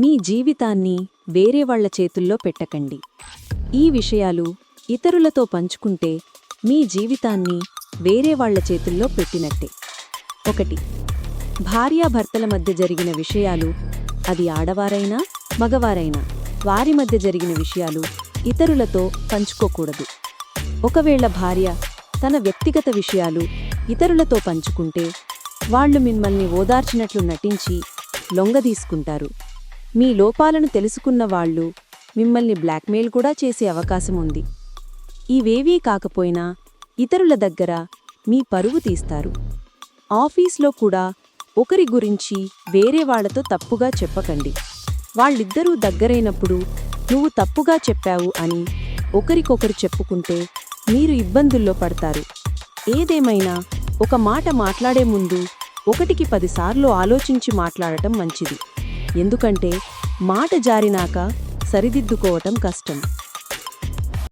మీ జీవితాన్ని వేరే వాళ్ళ చేతుల్లో పెట్టకండి. ఈ విషయాలు ఇతరులతో పంచుకుంటే మీ జీవితాన్ని వేరే వాళ్ళ చేతుల్లో పెట్టినట్టే. ఒకటి భార్యాభర్తల మధ్య జరిగిన విషయాలు అది ఆడవారైనా మగవారైనా వారి మధ్య జరిగిన విషయాలు ఇతరులతో పంచుకోకూడదు. ఒకవేళ భార్య తన వ్యక్తిగత విషయాలు ఇతరులతో పంచుకుంటే వాళ్ళు మిమ్మల్ని ఓదార్చినట్లు నటించి లొంగదీసుకుంటారు. మీ లోపాలను తెలుసుకున్న వాళ్ళు మిమ్మల్ని బ్లాక్మెయిల్ కూడా చేసే అవకాశం ఉంది. ఇవేవీ కాకపోయినా ఇతరుల దగ్గర మీ పరువు తీస్తారు. ఆఫీస్లో కూడా ఒకరి గురించి వేరే వాళ్ళతో తప్పుగా చెప్పకండి. వాళ్ళిద్దరూ దగ్గరైనప్పుడు నువ్వు తప్పుగా చెప్పావు అని ఒకరికొకరు చెప్పుకుంటే మీరు ఇబ్బందుల్లో పడతారు. ఏదేమైనా ఒక మాట మాట్లాడే ముందు ఒకటికి పదిసార్లు ఆలోచించి మాట్లాడటం మంచిది. ఎందుకంటే మాట జారినాక సరిదిద్దుకోవటం కష్టం.